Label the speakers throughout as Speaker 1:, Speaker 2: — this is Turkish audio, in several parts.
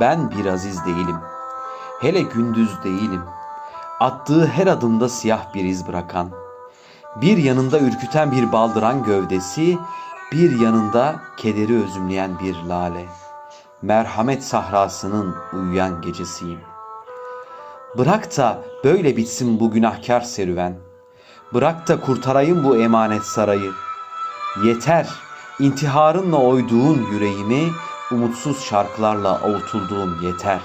Speaker 1: Ben bir aziz değilim. Hele gündüz değilim. Attığı her adımda siyah bir iz bırakan. Bir yanında ürküten bir baldıran gövdesi, bir yanında kederi özümleyen bir lale. Merhamet sahrasının uyuyan gecesiyim. Bırak da böyle bitsin bu günahkar serüven. Bırak da kurtarayım bu emanet sarayı. Yeter, intiharınla oyduğun yüreğimi, umutsuz şarkılarla avutulduğum yeter.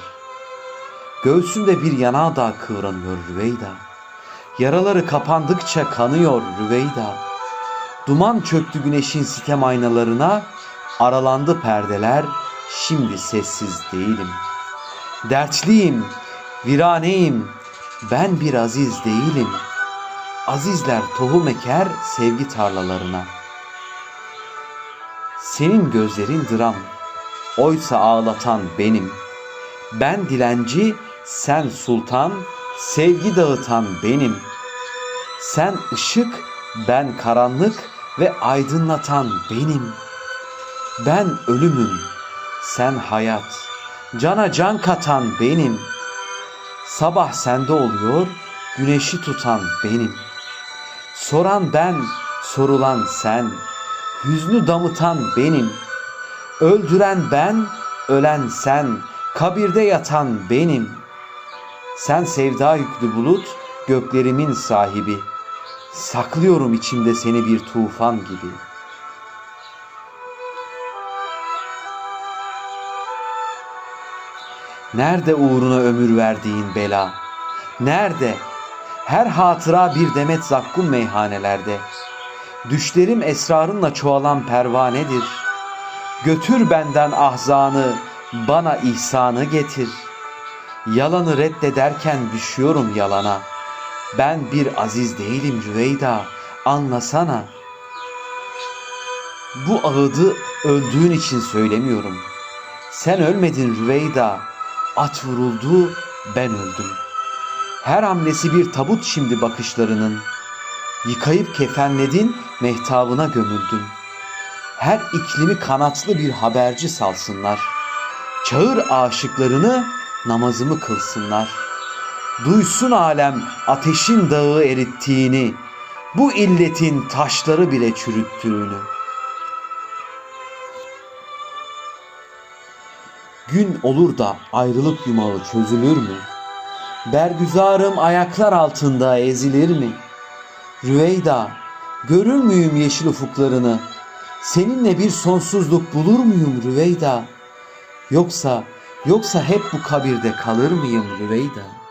Speaker 1: Göğsünde bir yanardağ kıvranıyor Rüveyda. Yaraları kapandıkça kanıyor Rüveyda. Duman çöktü güneşin sitem aynalarına, aralandı perdeler, şimdi sessiz değilim. Dertliyim, viraneyim, ben bir aziz değilim. Azizler tohum eker sevgi tarlalarına. Senin gözlerin dram, oysa ağlatan benim. Ben dilenci, sen sultan, sevgi dağıtan benim. Sen ışık, ben karanlık ve aydınlatan benim. Ben ölümüm, sen hayat, cana can katan benim. Sabah sende oluyor, güneşi tutan benim. Soran ben, sorulan sen, hüznü damıtan benim. Öldüren ben, ölen sen, kabirde yatan benim. Sen sevda yüklü bulut, göklerimin sahibi. Saklıyorum içimde seni bir tufan gibi. Nerede uğruna ömür verdiğin bela? Nerede? Her hatıra bir demet zakkum meyhanelerde. Düşlerim esrarınla çoğalan pervanedir. Götür benden ahzanı, bana ihsanı getir. Yalanı reddederken düşüyorum yalana. Ben bir aziz değilim Rüveyda, anlasana. Bu ağıdı öldüğün için söylemiyorum. Sen ölmedin Rüveyda, at vuruldu, ben öldüm. Her hamlesi bir tabut şimdi bakışlarının. Yıkayıp kefenledin, mehtabına gömüldün. Her iklimi kanatlı bir haberci salsınlar. Çağır aşıklarını, namazımı kılsınlar. Duysun alem ateşin dağı erittiğini, bu illetin taşları bile çürüttüğünü. Gün olur da ayrılık yumağı çözülür mü? Bergüzarım ayaklar altında ezilir mi? Rüveyda, görür müyüm yeşil ufuklarını? Seninle bir sonsuzluk bulur muyum Rüveyda? Yoksa, yoksa hep bu kabirde kalır mıyım Rüveyda?''